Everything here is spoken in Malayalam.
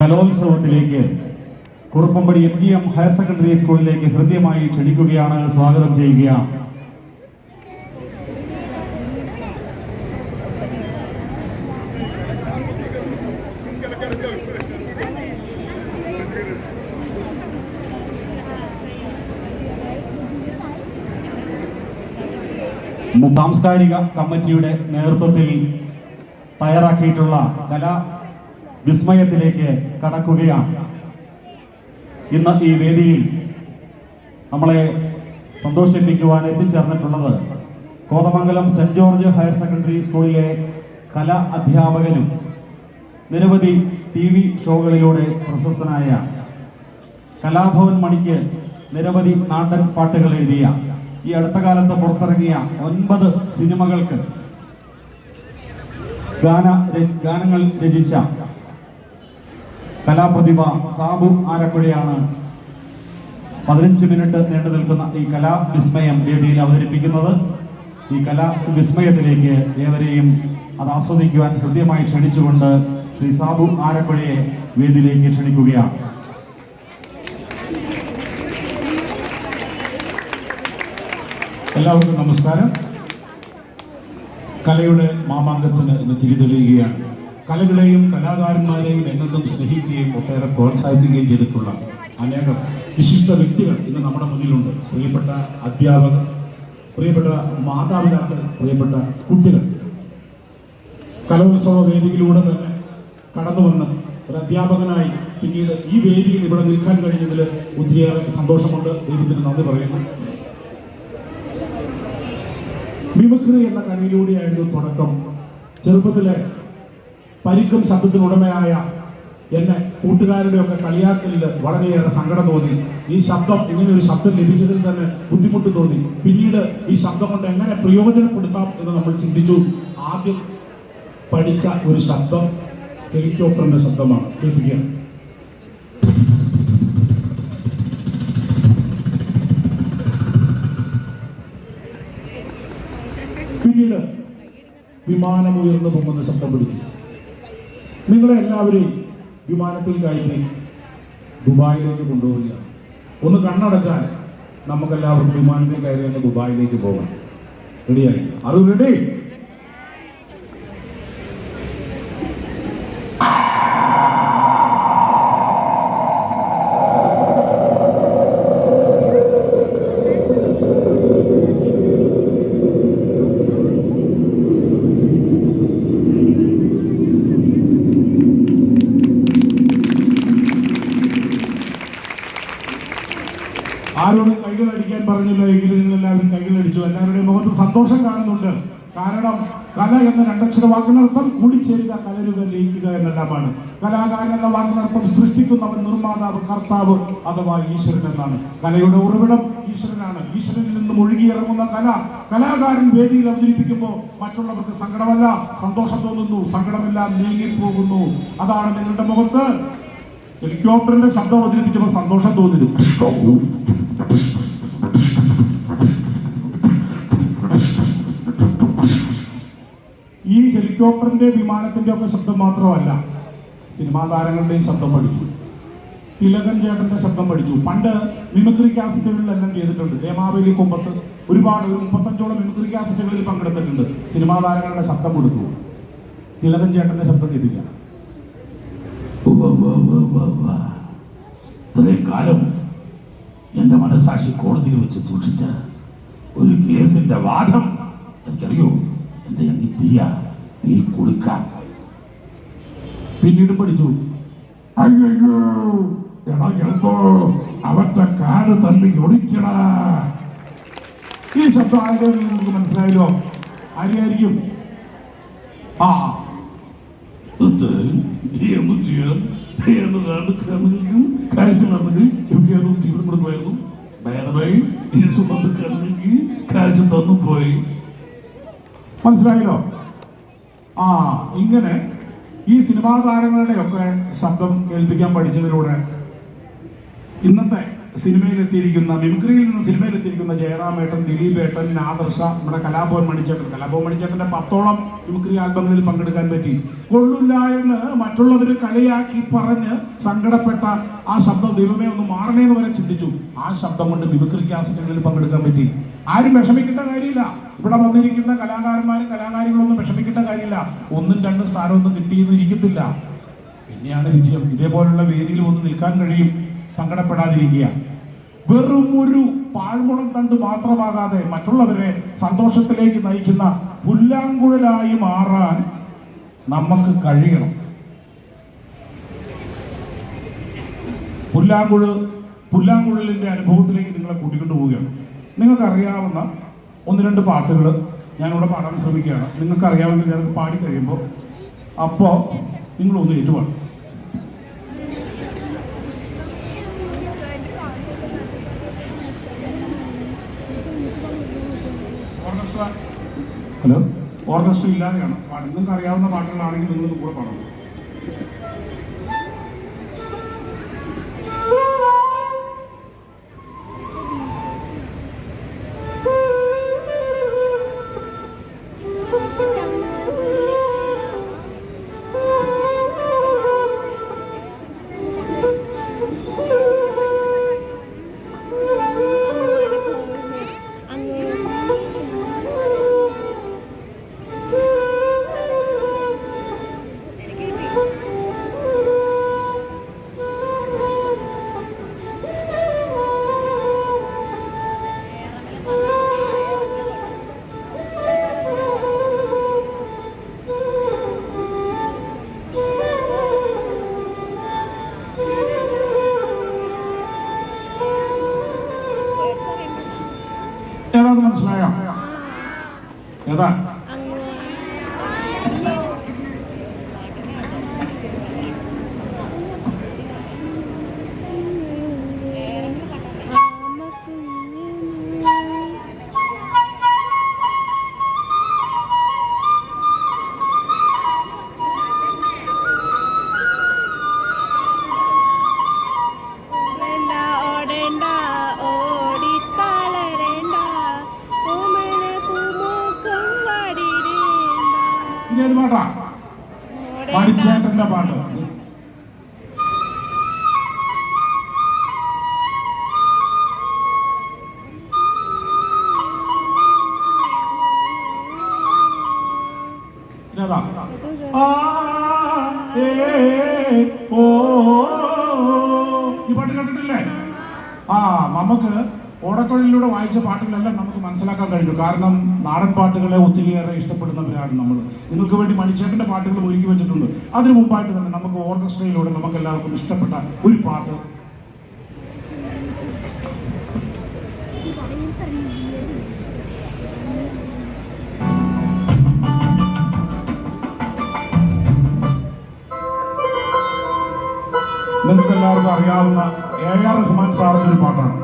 കലോത്സവത്തിലേക്ക് Kuruppampady M G M higher secondary സ്കൂളിലേക്ക് ഹൃദ്യമായി ക്ഷണിക്കുകയാണ് സ്വാഗതം ചെയ്യുക. സാംസ്കാരിക കമ്മിറ്റിയുടെ നേതൃത്വത്തിൽ തയ്യാറാക്കിയിട്ടുള്ള കലാ വിസ്മയത്തിലേക്ക് കടക്കുകയാണ്. ഇന്ന് ഈ വേദിയിൽ നമ്മളെ സന്തോഷിപ്പിക്കുവാൻ എത്തിച്ചേർന്നിട്ടുള്ളത് Kothamangalam saint George higher secondary സ്കൂളിലെ കലാ അധ്യാപകനും നിരവധി ടി വി ഷോകളിലൂടെ പ്രശസ്തനായ കലാഭവൻ മണിക്ക് നിരവധി നാടൻ പാട്ടുകൾ എഴുതിയ ഈ അടുത്ത കാലത്ത് പുറത്തിറങ്ങിയ ഒൻപത് സിനിമകൾക്ക് ഗാന ഗാനങ്ങൾ രചിച്ച കലാപ്രതിഭ സാബു ആരക്കുഴയാണ് പതിനഞ്ച് മിനിറ്റ് നീണ്ടു നിൽക്കുന്ന ഈ കലാ വിസ്മയം വേദിയിൽ അവതരിപ്പിക്കുന്നത്. ഈ കലാ വിസ്മയത്തിലേക്ക് ഏവരെയും അത് ആസ്വദിക്കുവാൻ ഹൃദ്യമായി ക്ഷണിച്ചുകൊണ്ട് ശ്രീ സാബു ആരക്കുഴയെ വേദിയിലേക്ക് ക്ഷണിക്കുകയാണ്. എല്ലാവർക്കും നമസ്കാരം. കലയുടെ മാമാങ്കത്തിന് ഇന്ന് തിരിതെളിയുകയാണ് കലകളെയും കലാകാരന്മാരെയും എന്നെന്നും സ്നേഹിക്കുകയും ഒട്ടേറെ പ്രോത്സാഹിപ്പിക്കുകയും ചെയ്തിട്ടുള്ള അനേകം വിശിഷ്ട വ്യക്തികൾ ഇന്ന് നമ്മുടെ മുന്നിലുണ്ട്. പ്രിയപ്പെട്ട അധ്യാപകർ പ്രിയപ്പെട്ട മാതാപിതാക്കൾ പ്രിയപ്പെട്ട കുട്ടികൾ. കലോത്സവ വേദിയിലൂടെ തന്നെ കടന്നു വന്ന് ഒരു അധ്യാപകനായി പിന്നീട് ഈ വേദിയിൽ ഇവിടെ നിൽക്കാൻ കഴിഞ്ഞതിൽ ഒത്തിരിയേറെ സന്തോഷമുണ്ട്. ദൈവത്തിന് നന്ദി പറയുന്നു. മിമിക്രി എന്ന കലയിലൂടെയായിരുന്നു തുടക്കം. ചെറുപ്പത്തിലെ പരിക്കും ശബ്ദത്തിനുടമയായ എന്നെ കൂട്ടുകാരുടെ ഒക്കെ കളിയാക്കലിൽ വളരെയേറെ സങ്കടം തോന്നി. ഈ ശബ്ദം ഇങ്ങനെ ഒരു ശബ്ദം ലഭിച്ചതിൽ തന്നെ ബുദ്ധിമുട്ട് തോന്നി. പിന്നീട് ഈ ശബ്ദം കൊണ്ട് എങ്ങനെ പ്രയോജനപ്പെടുത്താം എന്ന് നമ്മൾ ചിന്തിച്ചു. ആദ്യം പഠിച്ച ഒരു ശബ്ദം ഹെലികോപ്റ്ററിന്റെ ശബ്ദമാണ്. കേൾപ്പിക്കുകയാണ് പിന്നീട് വിമാനം ഉയർന്നു പോകുന്ന ശബ്ദം പിടിച്ചു നിങ്ങളെ എല്ലാവരെയും വിമാനത്തിൽ കയറ്റി ദുബായിലേക്ക് കൊണ്ടുപോവുകയാണ് ഒന്ന് കണ്ണടച്ചാൽ നമുക്കെല്ലാവർക്കും വിമാനത്തിൽ കയറി അങ്ങ് ദുബായിലേക്ക് പോകാം. റെഡിയായി അറിവ് റെഡി പറഞ്ഞില്ല എങ്കിലും നിങ്ങൾ എല്ലാവരും കൈകളടിച്ചു. എല്ലാവരുടെയും മുഖത്ത് സന്തോഷം കാണുന്നുണ്ട്. കാരണം കല എന്ന രണ്ടക്ഷര വാക്കിനർത്ഥം കൂടിച്ചേരുക കലരുക ലയിക്കുക എന്നെല്ലാമാണ്. കലാകാരൻ എന്ന വാക്കിനർത്ഥം സൃഷ്ടിക്കുന്നവൻ നിർമ്മാതാവ് കർത്താവ് അഥവാ ഈശ്വരൻ എന്നാണ്. കലയുടെ ഉറവിടം ഈശ്വരനാണ്. ഈശ്വരനിൽ നിന്നും ഒഴുകിയിറങ്ങുന്ന കല കലാകാരൻ വേദിയിൽ അവതരിപ്പിക്കുമ്പോൾ മറ്റുള്ളവർക്ക് സങ്കടമല്ല സന്തോഷം തോന്നുന്നു സങ്കടമെല്ലാം നീങ്ങിപ്പോകുന്നു. അതാണ് നിങ്ങളുടെ മുഖത്ത് ഹെലികോപ്റ്ററിന്റെ ശബ്ദം അവതരിപ്പിച്ചപ്പോൾ സന്തോഷം തോന്നിയിരുന്നു ഈ ഹെലികോപ്റ്ററിന്റെ വിമാനത്തിന്റെ ഒക്കെ ശബ്ദം മാത്രമല്ല സിനിമാ താരങ്ങളുടെയും ശബ്ദം പഠിച്ചു. തിലകൻ ചേട്ടന്റെ ശബ്ദം പഠിച്ചു. പണ്ട് മിമിക്രി കാസറ്റുകളിലെല്ലാം ചെയ്തിട്ടുണ്ട്. ഹേമാവേലി കുമ്പത്ത് ഒരുപാട് ഒരു മുപ്പത്തഞ്ചോളം മിമിക്രി കാസറ്റുകളിൽ പങ്കെടുത്തിട്ടുണ്ട്. സിനിമാ താരങ്ങളുടെ ശബ്ദം കൊടുത്തു. തിലകൻ ചേട്ടന്റെ ശബ്ദം കേൾപ്പിക്കാം. ഇത്രയും കാലം എന്റെ മനസാക്ഷി കോടതിയിൽ വെച്ച് സൂക്ഷിച്ച ഒരു കേസിന്റെ വാദം എനിക്കറിയോ? എന്റെ എങ്കിൽ തീയ തീ കൊടുക്കാൻ. പിന്നീട് പഠിച്ചു. അയ്യോ എടാ എന്തോ? അവന്റെ കാൽ തല്ലി ഒടിക്കടാ ഈ ശബ്ദം ആരുടെ നിങ്ങൾക്ക് മനസ്സിലായല്ലോ? ആരെയായിരിക്കും? ആ. എന്ന് ചെയ്യാൻ എന്നതാണ് കണ്ണുകൾക്കും കാഴ്ച നടന്നെങ്കിൽ എനിക്ക് അത് ജീവൻ കൊടുക്കുമായിരുന്നു. ഭേദമായി ഈ സുമന്ത കണ്ണുകൾക്ക് കാഴ്ച തന്നു പോയി. മനസ്സിലായല്ലോ? ആ ഇങ്ങനെ ഈ സിനിമാ താരങ്ങളുടെ ഒക്കെ ശബ്ദം കേൾപ്പിക്കാൻ പഠിച്ചതിലൂടെ ഇന്നത്തെ സിനിമയിലെത്തിയിരിക്കുന്ന മിമിക്രിയിൽ നിന്ന് സിനിമയിലെത്തിയിരിക്കുന്ന ജയറാമേട്ടൻ ദിലീപ് ഏട്ടൻ ആദർശ നമ്മുടെ കലാഭവൻ മണിച്ചേട്ടൻ. കലാഭവൻ മണിച്ചേട്ടന്റെ പത്തോളം മിമിക്രി ആൽബങ്ങളിൽ പങ്കെടുക്കാൻ പറ്റി. കൊള്ളില്ല എന്ന് മറ്റുള്ളവർ കളിയാക്കി പറഞ്ഞ് സങ്കടപ്പെട്ട ആ ശബ്ദം ദൈവമേ ഒന്ന് മാറണേന്ന് വരെ ചിന്തിച്ചു. ആ ശബ്ദം കൊണ്ട് മിമിക്രി ക്യാസറ്റുകളിൽ പങ്കെടുക്കാൻ പറ്റി. ആരും വിഷമിക്കേണ്ട കാര്യമില്ല. ഇവിടെ വന്നിരിക്കുന്ന കലാകാരന്മാരും കലാകാരികളൊന്നും വിഷമിക്കേണ്ട കാര്യമില്ല. ഒന്നും രണ്ടും സ്ഥാനമൊന്നും കിട്ടിയെന്ന് ഇരിക്കത്തില്ല. പിന്നെയാണ് വിജയം. ഇതേപോലുള്ള വേദിയിൽ ഒന്ന് നിൽക്കാൻ കഴിയും. സങ്കടപ്പെടാതിരിക്കുക. വെറും ഒരു പാഴ്മുളം തണ്ട് മാത്രമാകാതെ മറ്റുള്ളവരെ സന്തോഷത്തിലേക്ക് നയിക്കുന്ന പുല്ലാങ്കുഴലായി മാറാൻ നമുക്ക് കഴിയണം. പുല്ലാങ്കുഴൽ പുല്ലാങ്കുഴലിന്റെ അനുഭവത്തിലേക്ക് നിങ്ങളെ കൂട്ടിക്കൊണ്ടു പോവുകയാണ് നിങ്ങൾക്ക് അറിയാവുന്ന ഒന്ന് രണ്ട് പാട്ടുകൾ ഞാനിവിടെ പാടാൻ ശ്രമിക്കുകയാണ്. നിങ്ങൾക്ക് അറിയാമെങ്കിൽ ഞാനത് പാടി കഴിയുമ്പോൾ അപ്പോൾ നിങ്ങളൊന്ന് ഏറ്റുപാടും. ഹലോ? ഓർക്കസ്ട്ര ഇല്ലാതെയാണ് പാടുന്നത്. നിങ്ങൾക്ക് അറിയാവുന്ന പാട്ടുകളാണെങ്കിൽ നിങ്ങളൊന്ന് കൂടെ പാടണം. മനസ്സിലായോ ഏതാ ഇനി ഏത് പാട്ടാ. മണിച്ചേട്ടന്റെ പാട്ട്. ഈ പാട്ട് കേട്ടിട്ടില്ലേ? ആ നമുക്ക് ഓടക്കൊഴിലൂടെ വായിച്ച പാട്ടുകളെല്ലാം നമുക്ക് മനസ്സിലാക്കാൻ കഴിഞ്ഞു. കാരണം നാടൻ പാട്ടുകളെ ഒത്തിരിയേറെ ഇഷ്ടപ്പെടുന്നവരാണ് നമ്മൾ. നിങ്ങൾക്ക് വേണ്ടി മണിച്ചേട്ടന്റെ പാട്ടുകൾ ഒരുക്കി വെച്ചിട്ടുണ്ട്. അതിനു മുമ്പായിട്ട് തന്നെ നമുക്ക് ഓർക്കസ്ട്രയിലൂടെ നമുക്ക് എല്ലാവർക്കും ഇഷ്ടപ്പെട്ട ഒരു പാട്ട്. നിങ്ങൾക്ക് എല്ലാവർക്കും അറിയാവുന്ന എ ആർ റഹ്മാൻ സാറിന്റെ ഒരു പാട്ടാണ്.